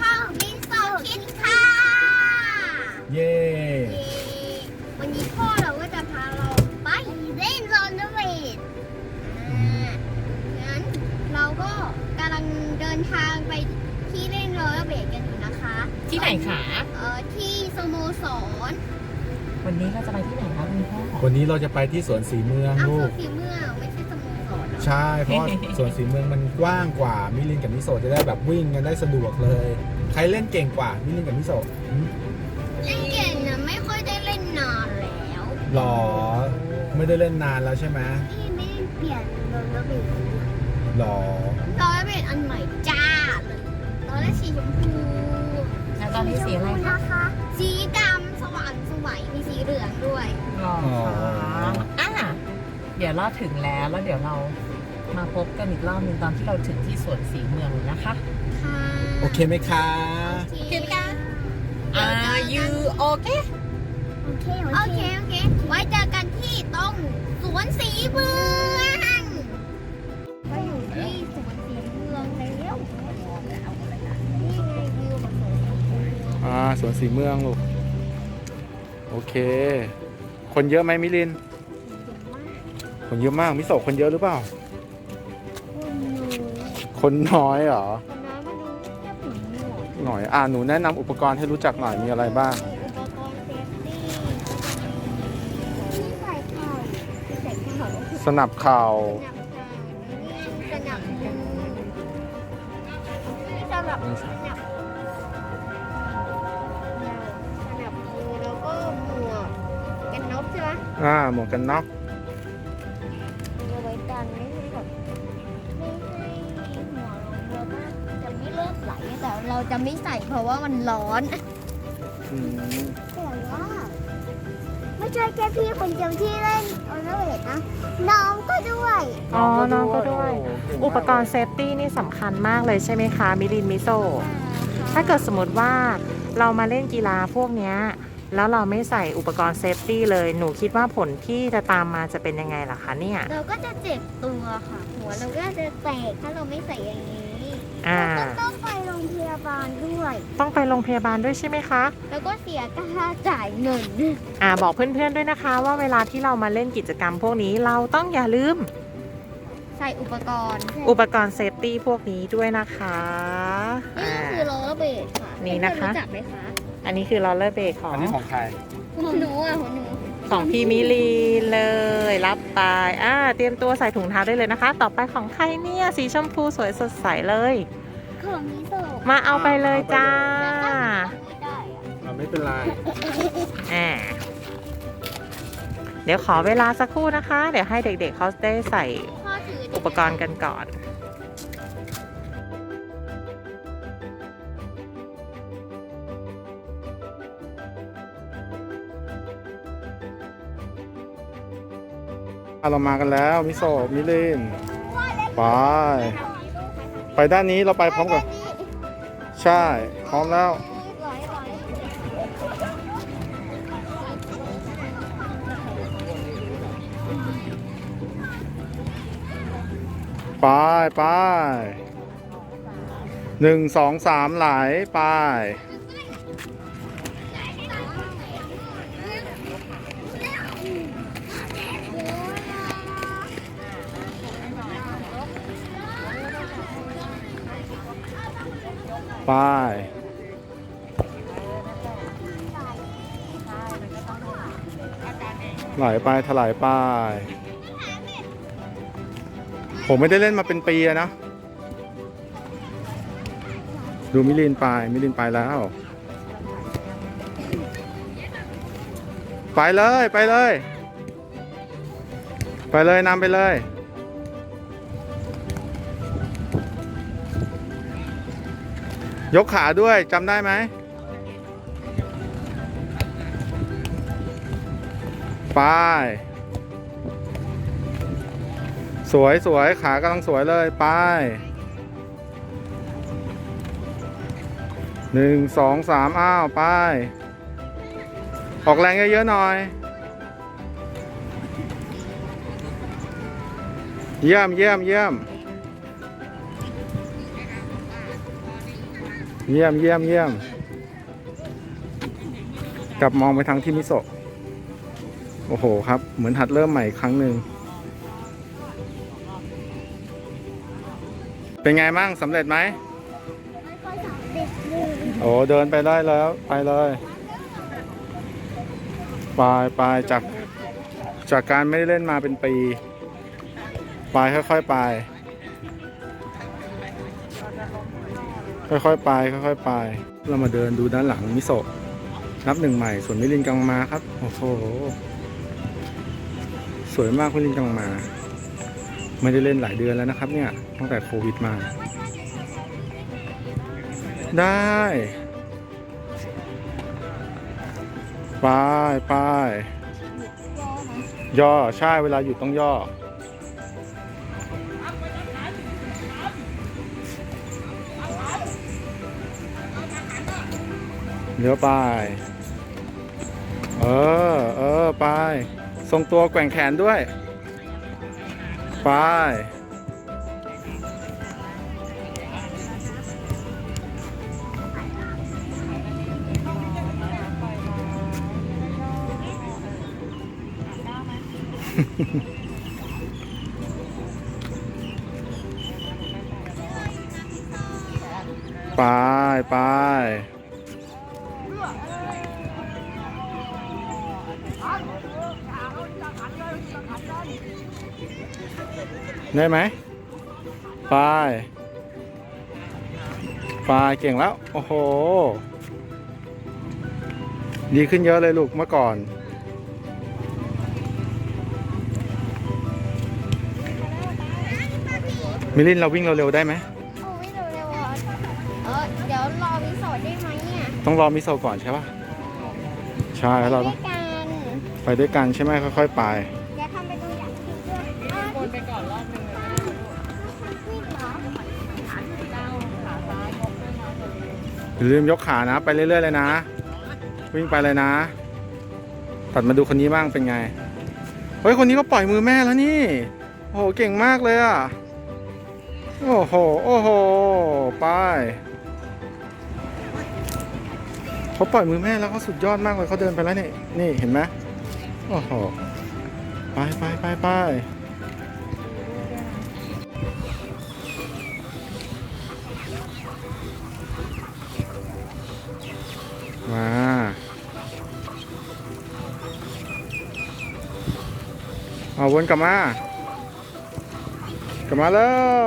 ช่องมินโซคิดค่ะ เย่เย้วันนี้พ่อเราก็จะพาเราไปเล่นโรลเลอร์เวทอ่างั้นเราก็กำลังเดินทางไปที่เล่นโรลเลอร์เวทกันอยู่นะคะที่ไหนคะ เอ่อที่สโมสรวันนี้เราจะไปที่ไหนคะคุณพ่อวันนี้เราจะไปที่สวนสีเมืองอ้าวลูโซกฟีเมือง ใช่ เพราะสวนสีเมืองมันกว้างกว่า มิลินกับมิโซะจะได้แบบวิ่งกันได้สะดวกเลย ใครเล่นเก่งกว่า มิลินกับมิโซะหืมเล่นเก่งนะไม่ค่อยได้เล่นนานแล้วหรอ ไม่ได้เล่นนานแล้วใช่ไหมนี่ไม่ได้เปลี่ยนโรลเลอร์เวทหรอโรลเลอร์เวทอันใหม่จ้าเลยตอนแรกสีชมพูแล้วตอนนี้สีอะไรคะนะคะสีดำสว่างสวยมีสีเหลืองด้วยหรอคะอะเดี๋ยวเราถึงแล้วแล้วเดี๋ยวเรา มาพบกันอีกรอบหนึ่งตอนที่เราถึงที่สวนสีเมืองนะคะ ค่ะโอเคไหมคะ โอโอเคเคไหมคะ Are you okay โอเค โอเค โอเค ไว้เจอกันที่ตรงสวนสีเมืองเราอยู่ที่สวนสีเมืองแล้วนี่ไงวิวของสวนสีเมืองอ่าสวนสีเมืองลูก โอเค คนเยอะไหมมิลิน คนเยอะมาก มิโซะคนเยอะหรือเปล่า คนน้อยเหรอ คนน้อยมาดูแค่ผลหมดหน่อย อ่าหนูแนะนำอุปกรณ์ให้รู้จักหน่อยมีอะไรบ้างอุปกรณ์เซฟตี้ที่ใส่เข่าที่ใส่เข่าสนับเข่าสนับเข่านี่สนับมือสนับสนับสนับมือแล้วก็หมวกกันน็อกใช่ไหม อ่าหมวกกันน็อก แต่เราจะไม่ใส่เพราะว่ามันร้อนอืมแต่ว่าไม่ใช่แค่พี่คนเดียวที่เล่นโอเวอร์เวทนะน้องก็ด้วยอ๋อน้องก็ด้วยโเงอุปกรณ์เซฟตี้นี่สำคัญมากเลยใช่ไหมคะ มิลินมิโซะถ้าเกิดสมมติว่าเรามาเล่นกีฬาพวกเนี้ยแล้วเราไม่ใส่อุปกรณ์เซฟตี้เลย หนูคิดว่าผลที่จะตามมาจะเป็นยังไงล่ะคะเนี่ย เราก็จะเจ็บตัวค่ะ หัวเราก็จะแตกถ้าเราไม่ใส่อย่างนี้อ่าเราก็ต้องไปโร งพยาบาลด้วย ต้องไปโรงพยาบาลด้วยใช่ไหมคะ แล้วก็เสียค่าจ่ายเงิน อ่าบอกเพื่อนๆด้วยนะคะ ว่าเวลาที่เรามาเล่นกิจกรรมพวกนี้เราต้องอย่าลืม ใส่อุปกรณ์อุปกรณ์เซฟตี้พวกนี้ด้วยนะคะนี่อ่า ก็คือโรลเลอร์เบลดค่ะนี่นะคะ เพื่อรู้จักไหมคะอันนี้คือลอลเลอร์เบรกของอันนี้ของใครของหนูอะของหนูของพี่มิลีนเลยรับไปอ่าเตรียมตัวใส่ถุงเท้าได้เลยนะคะ ต่อไปของใครเนี่ยสีชมพูสวยสดใสเลย ของมิโซะมาเอาไปเลยจ้าไม่ได้อะอ่าไม่เป็นไรอ่าเดี๋ยวขอเวลาสักครู่นะคะ เดี๋ยวให้เด็กๆเขาได้ใส่พ่อถืออุปกรณ์กันก่อนอะเรามากันแล้ว มิโซะมิลินไป ไปด้านนี้เราไปพร้อมกัน ใช่ พร้อมแล้ว ไปไปหนึ่งสองสามไหลไป ไปไหลไปถลายไป ผมไม่ได้เล่นมาเป็นปีนะ ดูมิลินไป มิลินไปแล้ว ไปเลย ไปเลย ไปเลยนำไปเลย ยกขาด้วยจำได้ไหมไปสวยสวยขากำลังสวยเลยไปหนึ่งสองสามอ้าวไปออกแรงเยอะๆหน่อย เยี่ยมเยี่ยมเยี่ยม เยี่ยมเยี่ยมเยี่ยมกลับมองไปทางที่มิโซะโอ้โหครับ เหมือนหัดเริ่มใหม่อีกครั้งหนึ่ง เป็นไงมั่งสำเร็จไหมไม่ค่อยสำเร็จเลยโอ้เดินไปได้แล้วไปเลยไปไปจากจากการไม่ได้เล่นมาเป็นปีไปค่อยๆไป ค่อยๆไปค่อยๆไป เรามาเดินดูด้านหลังมิโซะนับหนึ่งใหม่สวนมิลินกังมาครับโอ้โหสวยมากมิลินกังมา ไม่ได้เล่นหลายเดือนแล้วนะครับ เนี่ยตั้งแต่โควิดมา ได้ไปไปย่อใช่เวลาหยุดต้องย่อ เดี๋ยวไป เออ เออ ไป ทรงตัวแกว่งแขนด้วย ไป ไป ไป ได้ไหมไปไปเก่งแล้ว โอ้โห ดีขึ้นเยอะเลยลูกเมื่อก่อน มิลินเราวิ่งเร็วๆได้ไหมโอ้ไม่เร็วๆอะเออเดี๋ยวรอวิสอดได้ไหมเนี่ยต้องรอมิโซะก่อนใช่ปะใช่แล้วเราด้ต้วองยกัน ไปด้วยกันใช่ไหมค่อยๆไปเดี๋ยวทำไป ไปก่อนรอบนึงเลยวิ่งเหรอเก้าขาซ้ายยกขึ้นมาเลยอย่าลืมยกขานะ ไปเรื่อยๆเลยนะ วิ่งไปเลยนะ ตัดมาดูคนนี้บ้างเป็นไง เฮ้ยคนนี้ก็ปล่อยมือแม่แล้วนี่ โอ้โหเก่งมากเลยอะ โอ้โห โอ้โห ไปเขาปล่อยมือแม่แล้วเขาสุดยอดมากเลยเขาเดินไปแล้วนี่ นี่เห็นไหมโอ้โห ไปไปไปไป เอาวนกลับมา กลับมาแล้ว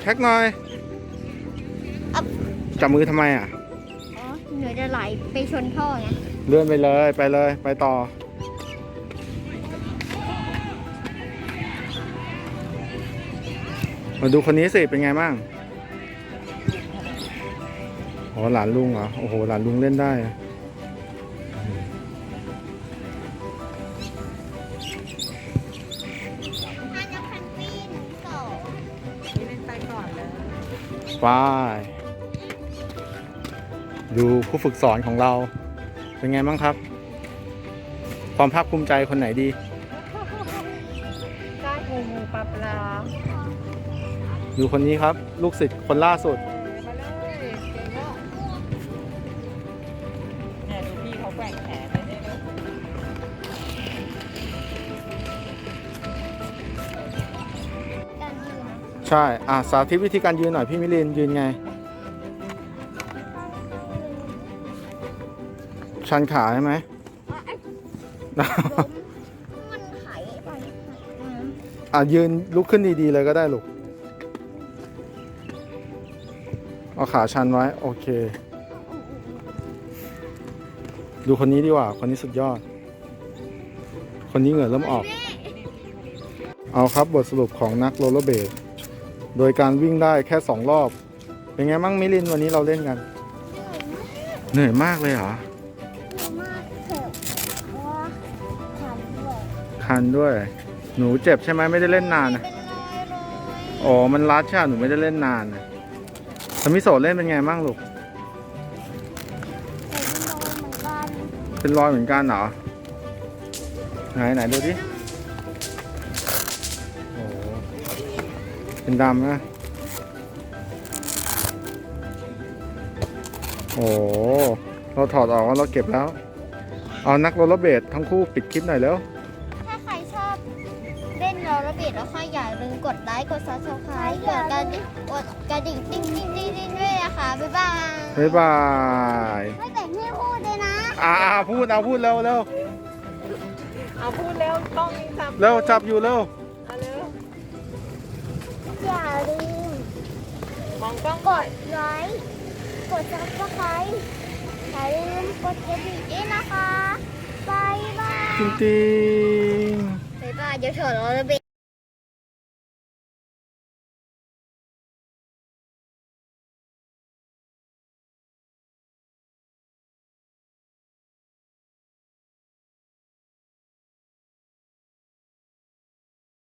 แท็กหน่อย จับมือทำไมอะ อ๋อหนูจะไหลไปชนท่อไงเลื่อนไปเลยไปเลยไปต่อ มาดูคนนี้สิ เป็นไงบ้างอ๋อหลานลุงเหรอ โอ้โห หลานลุงเล่นได้ ไปดูผู้ฝึกสอนของเรา เป็นไงบ้างครับ ความภาคภูมิใจคนไหนดีได้งูงูปลาปลาดูคนนี้ครับ ลูกศิษย์คนล่าสุด ใช่ อะ สาธิตวิธีการยืนหน่อยพี่มิลินยืนไง ชันขาใช่ไหม มันไถไปอะ ยืนลุกขึ้นดีๆเลยก็ได้ลูก เอาขาชันไว้ โอเค ดูคนนี้ดีกว่า คนนี้สุดยอด คนนี้เหงื่อเริ่มออก เอาครับบทสรุปของนักโรลเลอร์เบด โดยการวิ่งได้แค่สองรอบ เป็นไงมั่งมิลินวันนี้เราเล่นกัน เหนื่อยมากเหนื่อยมากเลยเหรอเหนื่อยมากเถอะเพราะว่าทำด้วยคันด้วย หนูเจ็บใช่ไหมไม่ได้เล่นนานนะเป็นรอยเลยอ๋อ มันรัดใช่ไหมหนูไม่ได้เล่นนานนะสมิโซะเล่นเป็นไงบ้างลูกเป็นรอยเหมือนกันเป็นรอยเหมือนกันเหรอ ไหนไหนดูดิ เป็นดำนะ โอ้เราถอดออกแล้วเราเก็บแล้ว เอานักโรลเลอร์เบดทั้งคู่ปิดคลิปหน่อยแล้ว ถ้าใครชอบเล่นโรลเลอร์เบดแล้วก็อย่าลืมกดไลค์กดซับสไครต์กดกระดิ่งกดกระดิ่งติ๊งติ๊งติ๊งติ๊งด้วยนะคะ บ๊ายบาย บ๊ายบาย ไม่แบ่งให้พูดเลยนะอ่าพูดเอาพูดเร็วเร็วเอาพูดเร็วกล้องนี้จับ เร็วจับอยู่เร็วเอาเร็ว อย่าลืม มองกล้องกดไลค์กดซับสไครต์อย่าลืมกดกระดิ่งด้วยนะคะบายบาย จริงจริงบ๊ายบายเดี๋ยวเถอะโรลเลอร์เบด